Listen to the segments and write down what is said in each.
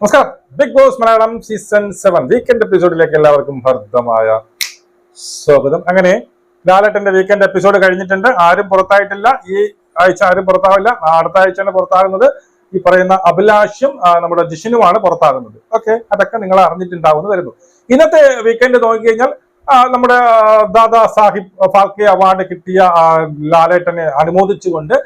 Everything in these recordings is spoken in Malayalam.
നമസ്കാരം. Big boss Malayalam season seven weekend എപ്പിസോഡിലേക്ക് എല്ലാവർക്കും ഹർദ്ദമായ സ്വാഗതം. അങ്ങനെ ലാലേട്ടന്റെ വീക്കെൻഡ് എപ്പിസോഡ് കഴിഞ്ഞിട്ടുണ്ട്. ആരും പുറത്തായിട്ടില്ല. ഈ ആഴ്ച ആരും പുറത്താവില്ല. അടുത്ത ആഴ്ചയാണ് പുറത്താകുന്നത് ഈ പറയുന്ന അഭിലാഷും നമ്മുടെ ജിഷിനുമാണ് പുറത്താകുന്നത്. ഓക്കെ അതൊക്കെ നിങ്ങൾ അറിഞ്ഞിട്ടുണ്ടാവുമെന്ന് വരുന്നു ഇന്നത്തെ വീക്കെൻഡ് നോക്കിക്കഴിഞ്ഞാൽ നമ്മുടെ ദാദാ സാഹിബ് ഫാൽക്കെ അവാർഡ് കിട്ടിയ ലാലേട്ടനെ അനുമോദിച്ചുകൊണ്ട്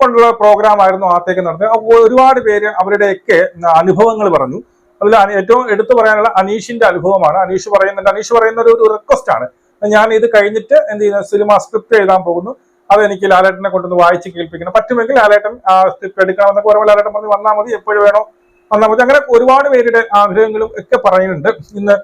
കൊണ്ടുള്ള പ്രോഗ്രാം ആയിരുന്നു ആത്തേക്ക് നടന്നത്. അപ്പോൾ ഒരുപാട് പേര് അവരുടെയൊക്കെ അനുഭവങ്ങൾ പറഞ്ഞു. അതിൽ ഏറ്റവും എടുത്തു പറയാനുള്ള അനീഷിന്റെ അനുഭവമാണ്. അനീഷ് പറയുന്നുണ്ട് അനീഷ് പറയുന്ന ഒരു റിക്വസ്റ്റ് ആണ്. ഞാൻ ഇത് കഴിഞ്ഞിട്ട് എന്ത് ചെയ്യുന്നു? സിനിമ സ്ക്രിപ്റ്റ് എഴുതാൻ പോകുന്നു. അത് എനിക്ക് ലാലേട്ടനെ കൊണ്ടൊന്ന് വായിച്ച് കേൾപ്പിക്കണം. പറ്റുമെങ്കിൽ ലാലേട്ടൻ സ്ക്രിപ്റ്റ് എടുക്കണമെന്നൊക്കെ പറയുമ്പോൾ ലാലേട്ടൻ പറഞ്ഞ് വന്നാൽ മതി എപ്പോഴും വേണോ? വന്നാൽ മതി. അങ്ങനെ ഒരുപാട് പേരുടെ ആഗ്രഹങ്ങളും ഒക്കെ പറയുന്നുണ്ട്. ഇന്ന്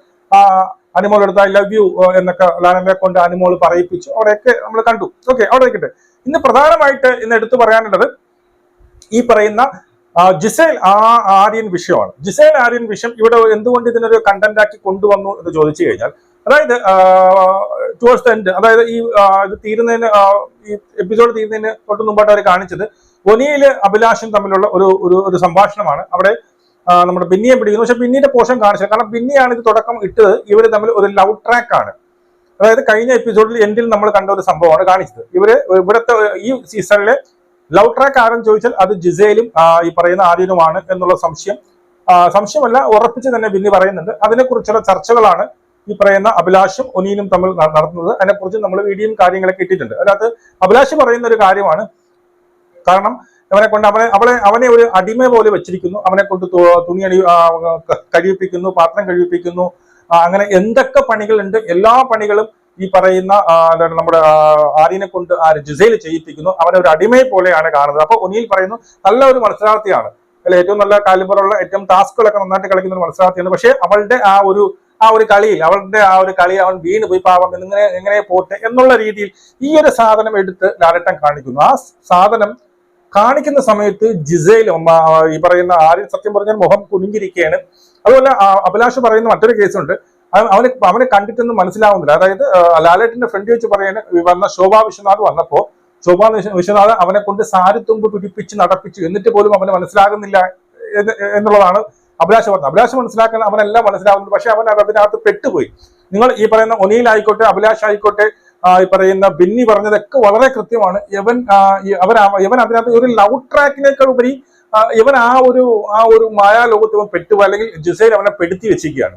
അനിമോൾ എടുത്ത ഐ ലവ് യു എന്നൊക്കെ ലാലമ്മയെ കൊണ്ട് അനിമോൾ പറയിപ്പിച്ചു. അവിടെയൊക്കെ നമ്മൾ കണ്ടു. ഓക്കെ അവിടെ നിൽക്കട്ടെ. ഇന്ന് പ്രധാനമായിട്ട് ഇന്ന് എടുത്തു പറയാനുള്ളത് ഈ പറയുന്ന ജിസേൽ ആ ആര്യൻ വിഷയമാണ്. ജിസേൽ ആര്യൻ വിഷയം ഇവിടെ എന്തുകൊണ്ട് ഇതിനൊരു കണ്ടന്റ് ആക്കി കൊണ്ടുവന്നു എന്ന് ചോദിച്ചു കഴിഞ്ഞാൽ അതായത് ടുവേഴ്സ് ദ എൻഡ് അതായത് ഈ ഇത് തീരുന്നതിന് ഈ എപ്പിസോഡ് തീരുന്നതിന് തൊട്ട് മുമ്പായിട്ട് അവർ കാണിച്ചത് ഒനിയിൽ അഭിലാഷും തമ്മിലുള്ള ഒരു ഒരു ഒരു സംഭാഷണമാണ്. അവിടെ നമ്മുടെ ബിന്നിയെ പിടിക്കുന്നു. പക്ഷെ ബിന്നിയുടെ പോഷൻ കാണിച്ചത് കാരണം ബിന്നിയാണ് ഇത് തുടക്കം ഇട്ടത്. ഇവർ തമ്മിൽ ഒരു ലവ് ട്രാക്ക് ആണ്. അതായത് കഴിഞ്ഞ എപ്പിസോഡിൽ എൻഡിൽ നമ്മൾ കണ്ട ഒരു സംഭവമാണ് കാണിച്ചത്. ഇവർ ഇവിടുത്തെ ഈ സീസണിലെ ലവ് ട്രാക്ക് ആരെന്ന് ചോദിച്ചാൽ അത് ജിസയിലും ഈ പറയുന്ന ആര്യനുമാണ് എന്നുള്ള സംശയം. സംശയമല്ല ഉറപ്പിച്ച് തന്നെ ബിന്നി പറയുന്നുണ്ട്. അതിനെക്കുറിച്ചുള്ള ചർച്ചകളാണ് ഈ പറയുന്ന അഭിലാഷും ഒനീനും തമ്മിൽ നടത്തുന്നത്. അതിനെക്കുറിച്ച് നമ്മൾ വീഡിയോയും കാര്യങ്ങളൊക്കെ ഇട്ടിട്ടുണ്ട്. അതിനകത്ത് അഭിലാഷ് പറയുന്ന ഒരു കാര്യമാണ്. കാരണം അവനെ കൊണ്ട് അവനെ അവളെ അവനെ ഒരു അടിമ പോലെ വെച്ചിരിക്കുന്നു. അവനെ കൊണ്ട് തുണി അടി കഴിയിപ്പിക്കുന്നു പാത്രം കഴിയിപ്പിക്കുന്നു അങ്ങനെ എന്തൊക്കെ പണികളുണ്ട്? എല്ലാ പണികളും ഈ പറയുന്ന നമ്മുടെ ആര്യനെ കൊണ്ട് ആ ജിസയിൽ ചെയ്യിപ്പിക്കുന്നു. അവനെ ഒരു അടിമയെ പോലെയാണ് കാണുന്നത്. അപ്പൊ ഒനിയിൽ പറയുന്നു നല്ല ഒരു മത്സരാർത്ഥിയാണ്. അല്ലെ ഏറ്റവും നല്ല കാലിബറുള്ള ഏറ്റവും ടാസ്കുകളൊക്കെ നന്നായിട്ട് കളിക്കുന്ന ഒരു മത്സരാർത്ഥിയാണ്. പക്ഷെ അവളുടെ ആ ഒരു ആ ഒരു കളിയിൽ അവളുടെ ആ ഒരു കളി അവൻ വീണ് പോയി പാവം എന്നിങ്ങനെ എങ്ങനെ പോട്ടെ എന്നുള്ള രീതിയിൽ ഈ ഒരു സാധനം എടുത്ത് ലാലട്ടൻ കാണിക്കുന്നു. ആ സാധനം കാണിക്കുന്ന സമയത്ത് ജിസയിൽ ഈ പറയുന്ന ആര്യൻ സത്യം പറഞ്ഞാൽ മുഖം കുനിഞ്ഞിരിക്കുകയാണ് അതുപോലെ അഭിലാഷ് പറയുന്ന മറ്റൊരു കേസുണ്ട്. അവന് അവനെ കണ്ടിട്ടൊന്നും മനസ്സിലാവുന്നില്ല. അതായത് ലാലേട്ടിന്റെ ഫ്രണ്ട് വെച്ച് പറയാൻ വന്ന ശോഭാ വിശ്വനാഥ് വന്നപ്പോ ശോഭാ വിശ്വനാഥ് അവനെ കൊണ്ട് സാരിത്തുമ്പ് പിടിപ്പിച്ച് നടപ്പിച്ചു. എന്നിട്ട് പോലും അവന് മനസ്സിലാകുന്നില്ല എന്നുള്ളതാണ് അഭിലാഷ് പറഞ്ഞത്. അഭിലാഷ് മനസ്സിലാക്കാൻ അവനെല്ലാം മനസ്സിലാവുന്നു പക്ഷെ അവൻ അത് അതിനകത്ത് പെട്ടുപോയി. നിങ്ങൾ ഈ പറയുന്ന ഒനിയിലായിക്കോട്ടെ അഭിലാഷ് ആയിക്കോട്ടെ ഈ പറയുന്ന ബിന്നി പറഞ്ഞതൊക്കെ വളരെ കൃത്യമാണ്. യവൻ അവൻ അതിനകത്ത് ഒരു ലവ് ട്രാക്കിനേക്കാൾ ഉപരി ഇവൻ ആ ഒരു ആ ഒരു മായാലോകത്ത് ഇവൻ പെട്ടു അല്ലെങ്കിൽ ജിസൈൽ അവനെ പെടുത്തി വെച്ചിരിക്കുകയാണ്.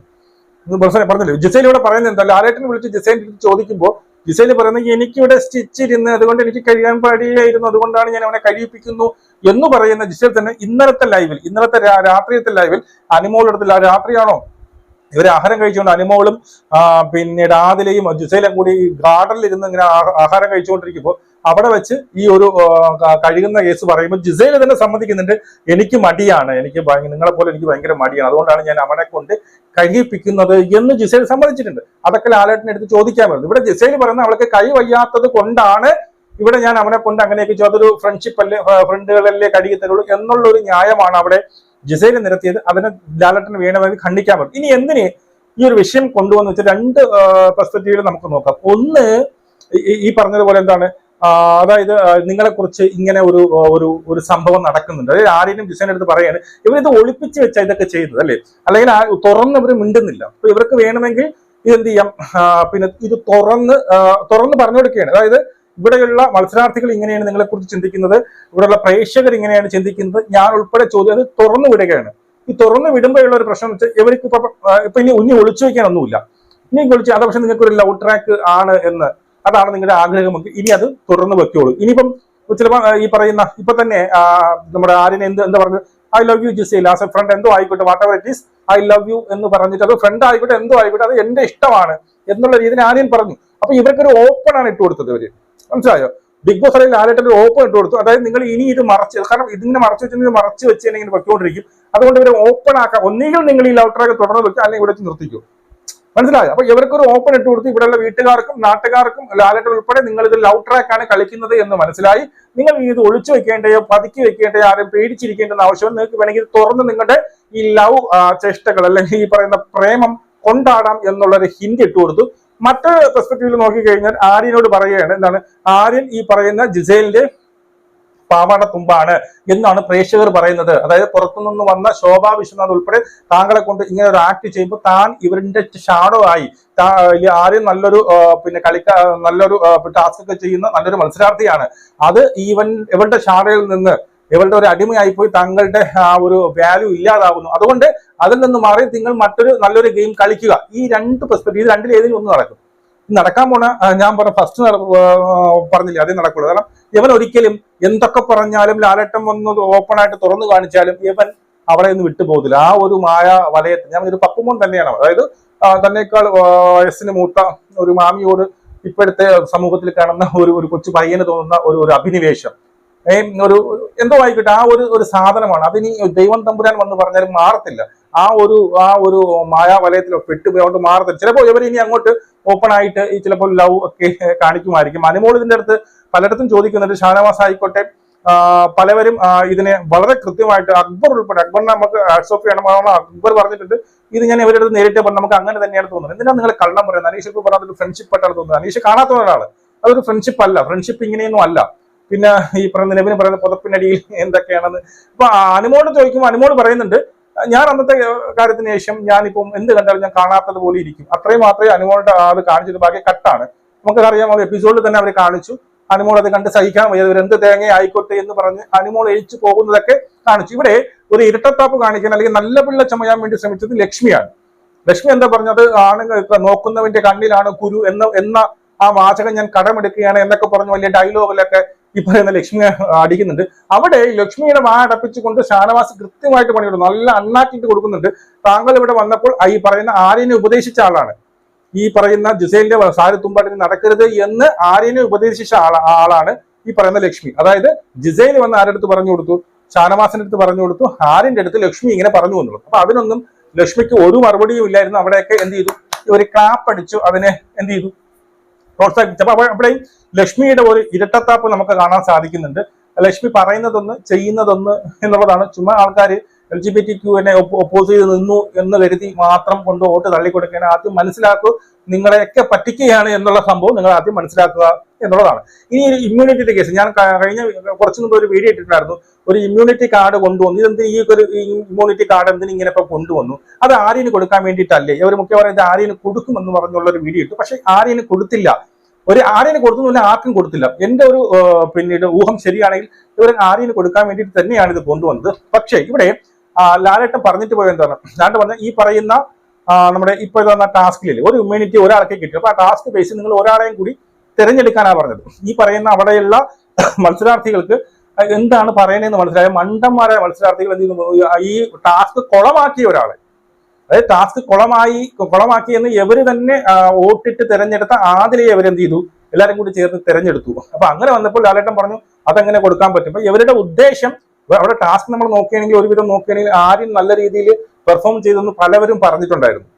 പറഞ്ഞില്ലേ ജിസൈൽ ഇവിടെ പറയുന്നത് എന്താ? ലാലേട്ടനെ വിളിച്ച് ജിസൈൽ ചോദിക്കുമ്പോൾ ജിസൈൽ പറയുന്നത് എനിക്കിവിടെ സ്റ്റിച്ച് ഇരുന്ന് അതുകൊണ്ട് എനിക്ക് കഴിയാൻ പാടില്ലായിരുന്നു അതുകൊണ്ടാണ് ഞാൻ അവനെ കഴിയിപ്പിക്കുന്നു എന്ന് പറയുന്ന ജിസൈൽ തന്നെ ഇന്നലത്തെ ലൈവിൽ ഇന്നലത്തെ രാത്രിയത്തെ ലൈവിൽ അനിമോളെടുത്തില്ല രാത്രിയാണോ? ഇവർ ആഹാരം കഴിച്ചുകൊണ്ട് അനുമോളും പിന്നെ പിന്നീട് ആദിലയും ജുസൈലും കൂടി ഗാർഡനിൽ ഇരുന്ന് ഇങ്ങനെ ആഹാരം കഴിച്ചുകൊണ്ടിരിക്കുമ്പോൾ അവിടെ വെച്ച് ഈ ഒരു കഴുകുന്ന കേസ് പറയുമ്പോൾ ജിസൈൽ തന്നെ സമ്മതിക്കുന്നുണ്ട്. എനിക്ക് മടിയാണ്. എനിക്ക് നിങ്ങളെ പോലെ എനിക്ക് ഭയങ്കര മടിയാണ്. അതുകൊണ്ടാണ് ഞാൻ അവനെ കൊണ്ട് കഴിയിപ്പിക്കുന്നത് എന്ന് ജിസൈൽ സമ്മതിച്ചിട്ടുണ്ട്. അതൊക്കെ ലാലേട്ടനെ എടുത്ത് ചോദിക്കാൻ പറ്റും ഇവിടെ ജിസൈൽ പറയുന്നത് അവൾക്ക് കൈ വയ്യാത്തത് കൊണ്ടാണ് ഇവിടെ ഞാൻ അവനെ കൊണ്ട് അങ്ങനെയൊക്കെ. അതൊരു ഫ്രണ്ട്ഷിപ്പ് അല്ലേ ഫ്രണ്ടുകളല്ലേ കഴുകി തരുള്ളൂ എന്നുള്ള ഒരു ന്യായമാണ് അവിടെ ജിസൈൽ നിരത്തിയത് അവനെ ലാലേട്ടന് വേണമെങ്കിൽ ഖണ്ഡിക്കാൻ പറ്റും ഇനി എന്തിന് ഈ ഒരു വിഷയം കൊണ്ടുവന്ന് വെച്ചാൽ രണ്ട് പെർസ്പെക്റ്റീവിൽ നമുക്ക് നോക്കാം. ഒന്ന് ഈ- പറഞ്ഞതുപോലെ എന്താണ്? അതായത് നിങ്ങളെ കുറിച്ച് ഇങ്ങനെ ഒരു ഒരു ഒരു സംഭവം നടക്കുന്നുണ്ട്. അതായത് ആരെയും ജിസൈൻ എടുത്ത് പറയാണ് ഇവരിത് ഒളിപ്പിച്ച് വെച്ചാൽ ഇതൊക്കെ ചെയ്തത് അല്ലേ? അല്ലെങ്കിൽ തുറന്ന് ഇവർ മിണ്ടുന്നില്ല. അപ്പൊ ഇവർക്ക് വേണമെങ്കിൽ ഇതെന്ത് ചെയ്യാം? പിന്നെ ഇത് തുറന്ന് തുറന്ന് പറഞ്ഞു കൊടുക്കുകയാണ് അതായത് ഇവിടെയുള്ള മത്സരാർത്ഥികൾ ഇങ്ങനെയാണ് നിങ്ങളെ കുറിച്ച് ചിന്തിക്കുന്നത്. ഇവിടെയുള്ള പ്രേക്ഷകർ ഇങ്ങനെയാണ് ചിന്തിക്കുന്നത്. ഞാൻ ഉൾപ്പെടെ ചോദ്യം അത് തുറന്നു വിടുകയാണ്. ഈ തുറന്നു വിടുമ്പോഴുള്ള ഒരു പ്രശ്നം വെച്ചാൽ ഇവർക്ക് ഇപ്പൊ ഇപ്പൊ ഇനി ഉന്നി ഒളിച്ചു വയ്ക്കാനൊന്നുമില്ല ഇനി ഒളിച്ച് അത് പക്ഷെ നിങ്ങൾക്ക് ഒരു ലവ് ട്രാക്ക് ആണ് എന്ന്. അതാണ് നിങ്ങളുടെ ആഗ്രഹമെങ്കിൽ ഇനി അത് തുറന്നു വെക്കോളൂ ഇനിയിപ്പം ചിലപ്പോൾ ഈ പറയുന്ന ഇപ്പൊ തന്നെ നമ്മുടെ ആര്യനെ എന്ത് എന്താ പറഞ്ഞത്? I love you Gizele as a friend എന്തോ ആയിക്കോട്ടെ whatever it is I love you എന്ന് പറഞ്ഞിട്ട് അത് ഫ്രണ്ട് ആയിക്കോട്ടെ എന്തോ ആയിക്കോട്ടെ അത് എന്റെ ഇഷ്ടമാണ് എന്നുള്ള രീതിയിൽ ആര്യൻ പറഞ്ഞു. അപ്പൊ ഇവർക്കൊരു ഓപ്പൺ ആണ് ഇട്ട് കൊടുത്തത് ഇവർ. മനസ്സിലായോ ബിഗ് ബോസ് അല്ലെങ്കിൽ ലാലേട്ടൻ ഒരു ഓപ്പൺ ഇട്ട് കൊടുത്തു. അതായത് നിങ്ങൾ ഇനി ഇത് മറച്ച് കാരണം ഇതിങ്ങനെ മറച്ച് വെച്ചിട്ടുണ്ടെങ്കിൽ മറച്ച് വെച്ച് ഇങ്ങനെ വെച്ചുകൊണ്ടിരിക്കും. അതുകൊണ്ട് ഇവരെ ഓപ്പൺ ആക്കാം. ഒന്നുകിൽ നിങ്ങൾ ഈ ലവ് ട്രാക്ക് തുടർന്ന് വെക്കുക അല്ലെങ്കിൽ ഇവിടെ വെച്ച് നിർത്തിക്കും. മനസ്സിലായോ? അപ്പൊ ഇവർക്കൊരു ഓപ്പൺ ഇട്ട് കൊടുത്ത്. ഇവിടെയുള്ള വീട്ടുകാർക്കും നാട്ടുകാർക്കും ലാലറ്റർ ഉൾപ്പെടെ നിങ്ങൾ ഇത് ലവ് ട്രാക്ക് ആണ് കളിക്കുന്നത് എന്ന് മനസ്സിലായി. നിങ്ങൾ ഇത് ഒളിച്ചു വെക്കേണ്ടയോ പതുക്കി വെക്കേണ്ടയോ ആരും പേടിച്ചിരിക്കേണ്ടെന്ന് ആവശ്യം നിങ്ങൾക്ക് വേണമെങ്കിൽ തുറന്ന് നിങ്ങളുടെ ഈ ലവ് ചേഷ്ടകൾ അല്ലെങ്കിൽ ഈ പറയുന്ന പ്രേമം കൊണ്ടാടാം എന്നുള്ളൊരു ഹിന്റ് ഇട്ട് കൊടുത്തു. മറ്റൊരു പെർസ്പെക്റ്റീവിൽ നോക്കിക്കഴിഞ്ഞാൽ ആര്യനോട് പറയുകയാണ് എന്താണ്? ആര്യൻ ഈ പറയുന്ന ജിസേലിന്റെ പാവാട തുമ്പാണ് എന്നാണ് പ്രേക്ഷകർ പറയുന്നത്. അതായത് പുറത്തുനിന്ന് വന്ന ശോഭാ വിശ്വനാഥ് ഉൾപ്പെടെ താങ്കളെ കൊണ്ട് ഇങ്ങനെ ഒരു ആക്ട് ചെയ്യുമ്പോൾ താൻ ഇവരുടെ ഷാഡോ ആയി. ആരും നല്ലൊരു പിന്നെ കളിക്ക നല്ലൊരു ടാസ്ക് ഒക്കെ ചെയ്യുന്ന നല്ലൊരു മത്സരാർത്ഥിയാണ്. അത് ഈവൻ ഇവരുടെ ഷാഡോയിൽ നിന്ന് ഇവരുടെ ഒരു അടിമയായി പോയി തങ്ങളുടെ ആ ഒരു വാല്യൂ ഇല്ലാതാവുന്നു. അതുകൊണ്ട് അതിൽ നിന്ന് മാറി നിങ്ങൾ മറ്റൊരു നല്ലൊരു ഗെയിം കളിക്കുക. ഈ രണ്ട് പെർസ്പെക്ടീവ് ഇത് രണ്ടിൽ ഏതെങ്കിലും ഒന്ന് നടക്കും. നടക്കാൻ പോണ ഞാൻ പറഞ്ഞ ഫസ്റ്റ് പറഞ്ഞില്ല അതേ നടക്കുള്ളൂ. കാരണം ഇവൻ ഒരിക്കലും എന്തൊക്കെ പറഞ്ഞാലും ലാലേട്ടം വന്ന് ഓപ്പൺ ആയിട്ട് തുറന്നു കാണിച്ചാലും ഇവൻ അവിടെ നിന്ന് വിട്ടുപോകത്തില്ല ആ ഒരു മായ വലയത്തിൽ ഞാൻ ഒരു പപ്പുമോൻ തന്നെയാണ്. അതായത് തന്നെക്കാൾ വയസ്സിന് മൂത്ത ഒരു മാമിയോട് ഇപ്പോഴത്തെ സമൂഹത്തിൽ കാണുന്ന ഒരു ഒരു കൊച്ചു പയ്യന് തോന്നുന്ന ഒരു ഒരു അഭിനിവേശം. ഒരു എന്തോ ആയിക്കോട്ടെ ആ ഒരു ഒരു സാധനമാണ്. അതിനി ദൈവം തമ്പുരാൻ വന്ന് പറഞ്ഞാലും മാറത്തില്ല. ആ ഒരു ആ ഒരു മായാവലയത്തിലോ പെട്ടുപോയി അങ്ങോട്ട് മാറത്തില്ല. ചിലപ്പോൾ ഇവർ ഇനി അങ്ങോട്ട് ഓപ്പൺ ആയിട്ട് ഈ ചിലപ്പോൾ ലവ് ഒക്കെ കാണിക്കുമായിരിക്കും. അനുമോൾ ഇതിന്റെ അടുത്ത് പലയിടത്തും ചോദിക്കുന്നുണ്ട്. ഷാനവാസ് ആയിക്കോട്ടെ പലവരും ഇതിനെ വളരെ കൃത്യമായിട്ട് അക്ബർ ഉൾപ്പെടെ അക്ബർ നമുക്ക് ഹാറ്റ്സ് ഓഫ് അക്ബർ പറഞ്ഞിട്ടുണ്ട്. ഇത് ഞാൻ ഇവരുടെ നേരിട്ട് പറഞ്ഞു നമുക്ക് അങ്ങനെ തന്നെയാണ് തോന്നുന്നത്. എന്തിനാണ് നിങ്ങൾ കള്ളം പറയുന്നത്? അനീഷ് ഇപ്പോൾ പറഞ്ഞത് ഫ്രണ്ട്ഷിപ്പ് ആയിട്ടാണ് തോന്നുന്നത്. അനീഷ് കാണാത്ത ഒരാളാണ് അതൊരു ഫ്രണ്ട്ഷിപ്പ് അല്ല. ഫ്രണ്ട്ഷിപ്പ് ഇങ്ങനെയൊന്നും അല്ല. പിന്നെ ഈ പറയുന്ന നിലവിന് പറയുന്ന പുതപ്പിനടിയിൽ എന്തൊക്കെയാണെന്ന്. ഇപ്പൊ അനുമോട് ചോദിക്കുമ്പോൾ അനുമോട് പറയുന്നുണ്ട് ഞാൻ അന്നത്തെ കാര്യത്തിന് ശേഷം ഞാനിപ്പം എന്ത് കണ്ടാലും ഞാൻ കാണാത്തത് പോലെ ഇരിക്കും. അത്രയും മാത്രമേ അനുമോളുടെ അത് കാണിച്ചത് ബാക്കി കട്ടാണ്. നമുക്കറിയാം അത് എപ്പിസോഡിൽ തന്നെ അവർ കാണിച്ചു. അനുമോൾ അത് കണ്ട് സഹിക്കാൻ വയ്യ ഇവർ എന്ത് തേങ്ങ ആയിക്കോട്ടെ എന്ന് പറഞ്ഞ് അനുമോൾ എഴിച്ചു പോകുന്നതൊക്കെ കാണിച്ചു. ഇവിടെ ഒരു ഇരട്ടത്താപ്പ് കാണിക്കാൻ അല്ലെങ്കിൽ നല്ല പിള്ള ചമയാൻ വേണ്ടി ശ്രമിച്ചത് ലക്ഷ്മിയാണ്. ലക്ഷ്മി എന്താ പറഞ്ഞത്? ആണുങ്ങൾ നോക്കുന്നവന്റെ കണ്ണിലാണ് കുരു എന്ന എന്ന ആ വാചകം ഞാൻ കടമെടുക്കുകയാണ് എന്നൊക്കെ പറഞ്ഞു വലിയ ഡയലോഗിലൊക്കെ ഈ പറയുന്ന ലക്ഷ്മി അടിക്കുന്നുണ്ട് അവിടെ ലക്ഷ്മിയുടെ വാ അടപ്പിച്ചുകൊണ്ട് ഷാനവാസ് കൃത്യമായിട്ട് പണിയെടുക്കും നല്ല അണ്ണാക്കിട്ട് കൊടുക്കുന്നുണ്ട്. താങ്കൾ ഇവിടെ വന്നപ്പോൾ ഈ പറയുന്ന ആര്യനെ ഉപദേശിച്ച ആളാണ്. ഈ പറയുന്ന ജുസൈലിന്റെ സാരി തുമ്പാട്ടിന് നടക്കരുത് എന്ന് ആര്യനെ ഉപദേശിച്ച ആളാണ് ഈ പറയുന്ന ലക്ഷ്മി. അതായത് ജിസൈൽ വന്ന് ആരുടെ പറഞ്ഞു കൊടുത്തു? ഷാനവാസിന്റെ അടുത്ത് പറഞ്ഞു കൊടുത്തു? ആര്യന്റെ അടുത്ത് ലക്ഷ്മി ഇങ്ങനെ പറഞ്ഞു എന്നുള്ളത് അപ്പൊ അതിനൊന്നും ലക്ഷ്മിക്ക് ഒരു മറുപടിയും ഇല്ലായിരുന്നു. അവിടെയൊക്കെ എന്ത് ചെയ്തു? ഒരു ക്ലാപ്പ് അടിച്ചു. അതിനെ എന്ത് ചെയ്തു? പ്രോത്സാഹിപ്പിച്ചു അപ്പൊ അവിടെ- അവിടെയും ലക്ഷ്മിയുടെ ഒരു ഇരട്ടത്താപ്പ് നമുക്ക് കാണാൻ സാധിക്കുന്നുണ്ട്. ലക്ഷ്മി പറയുന്നതൊന്ന് ചെയ്യുന്നതൊന്ന് എന്നുള്ളതാണ്. ചുമ്മാ ആൾക്കാർ എൽ ജി ബി ടി ക്യൂവിനെ ഒപ്പോസ് ചെയ്ത് നിന്നു എന്ന് കരുതി മാത്രം കൊണ്ട് വോട്ട് തള്ളിക്കൊടുക്കാൻ ആദ്യം മനസ്സിലാക്കൂ നിങ്ങളെയൊക്കെ പറ്റിക്കുകയാണ് എന്നുള്ള സംഭവം നിങ്ങൾ ആദ്യം മനസ്സിലാക്കുക. എന്നുള്ളതാണ്. ഇനി ഒരു ഇമ്മ്യൂണിറ്റിയുടെ കേസ് ഞാൻ കഴിഞ്ഞ കുറച്ച് മുമ്പ് ഒരു വീഡിയോ ഇട്ടിട്ടുണ്ടായിരുന്നു. ഒരു ഇമ്മ്യൂണിറ്റി കാർഡ് കൊണ്ടുവന്നു. ഇതെന്ത് ഈ ഒരു ഇമ്മ്യൂണിറ്റി കാർഡ് എന്തിനും ഇങ്ങനെ ഇപ്പൊ കൊണ്ടുവന്നു? അത് ആര്യന് കൊടുക്കാൻ വേണ്ടിയിട്ടല്ലേ? ഇവർ മുഖ്യ ഇത് ആര്യന് കൊടുക്കുമെന്ന് പറഞ്ഞുള്ള ഒരു വീഡിയോ ഇട്ടു. പക്ഷെ ആര്യന് കൊടുത്തില്ല. ഒരു ആര്യന് കൊടുത്തു ആർക്കും കൊടുത്തില്ല. എന്റെ ഒരു പിന്നീട് ഊഹം ശരിയാണെങ്കിൽ ഇവർ ആര്യന് കൊടുക്കാൻ വേണ്ടിയിട്ട് തന്നെയാണ് ഇത് കൊണ്ടുവന്നത്. പക്ഷേ ഇവിടെ ലാലേട്ടൻ പറഞ്ഞിട്ട് പോയത് എന്താണ്? ലാലേട്ടൻ പറഞ്ഞ ഈ പറയുന്ന നമ്മുടെ നമ്മുടെ ഇപ്പൊ തന്ന ടാസ്കിൽ ഒരു ഇമ്മ്യൂണിറ്റി ഒരാൾക്ക് കിട്ടും അപ്പൊ ആ ടാസ്ക് ബേസിൽ നിങ്ങൾ ഒരാളെയും കൂടി തിരഞ്ഞെടുക്കാനാണ് പറഞ്ഞത്. ഈ പറയുന്ന അവിടെയുള്ള മത്സരാർത്ഥികൾക്ക് എന്താണ് പറയണതെന്ന് മനസ്സിലായ? മണ്ടന്മാരായ മത്സരാർത്ഥികൾ എന്ത് ചെയ്യുന്നു? ഈ ടാസ്ക് കുളമാക്കിയ ഒരാളെ. അതായത് ടാസ്ക് കുളമായി കുളമാക്കിയെന്ന് ഇവർ തന്നെ വോട്ടിട്ട് തിരഞ്ഞെടുത്ത ആദിലെ ഇവരെന്ത് ചെയ്തു? എല്ലാരും കൂടി ചേർന്ന് തിരഞ്ഞെടുത്തു. അപ്പൊ അങ്ങനെ വന്നപ്പോൾ ലാലേട്ടൻ പറഞ്ഞു അതങ്ങനെ കൊടുക്കാൻ പറ്റും. അപ്പൊ ഇവരുടെ ഉദ്ദേശം അവിടെ ടാസ്ക് നമ്മൾ നോക്കുകയാണെങ്കിൽ ഒരുവിധം നോക്കുകയാണെങ്കിൽ ആരും നല്ല രീതിയിൽ പെർഫോം ചെയ്തെന്ന് പലവരും പറഞ്ഞിട്ടുണ്ടായിരുന്നു.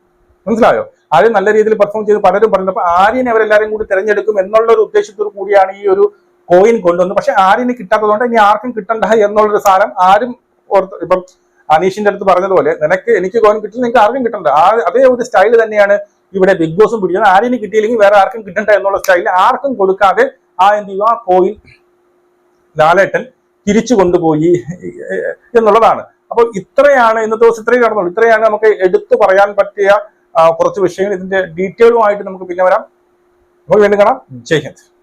മനസ്സിലായോ? ആരും നല്ല രീതിയിൽ പെർഫോം ചെയ്ത് പലരും പറഞ്ഞു അപ്പൊ ആര്യനെ അവരെല്ലാരും കൂടി തിരഞ്ഞെടുക്കും എന്നുള്ള ഒരു ഉദ്ദേശത്തോടു കൂടിയാണ് ഈ ഒരു കോയിൻ കൊണ്ടുവന്നത്. പക്ഷെ ആര്യന് കിട്ടാത്തതുകൊണ്ട് ഇനി ആർക്കും കിട്ടണ്ട എന്നുള്ളൊരു സാധനം ആരും ഓർത്ത് ഇപ്പം അനീഷിന്റെ അടുത്ത് പറഞ്ഞതുപോലെ നിനക്ക് എനിക്ക് കോയിൻ കിട്ടില്ല നിനക്ക് ആർക്കും കിട്ടണ്ട. ആ അതേ ഒരു സ്റ്റൈൽ തന്നെയാണ് ഇവിടെ ബിഗ് ബോസും പിടിക്കുന്നത്. ആര്യന് കിട്ടിയില്ലെങ്കിൽ വേറെ ആർക്കും കിട്ടണ്ട എന്നുള്ള സ്റ്റൈലിൽ ആർക്കും കൊടുക്കാതെ ആ എന്ത് ചെയ്യും ആ കോയിൻ ലാലേട്ടൻ തിരിച്ചു കൊണ്ടുപോയി എന്നുള്ളതാണ്. അപ്പോൾ ഇത്രയാണ് ഇന്നത്തെ ദിവസം ഇത്രയും നടന്നുള്ളൂ. ഇത്രയാണ് നമുക്ക് എടുത്തു പറയാൻ പറ്റിയ കുറച്ച് വിഷയങ്ങൾ ഇതിന്റെ ഡീറ്റെയിലുമായിട്ട് നമുക്ക് പിന്നെ വരാം. നമുക്ക് വീണ്ടും കാണാം. ജയ് ഹിന്ദ്.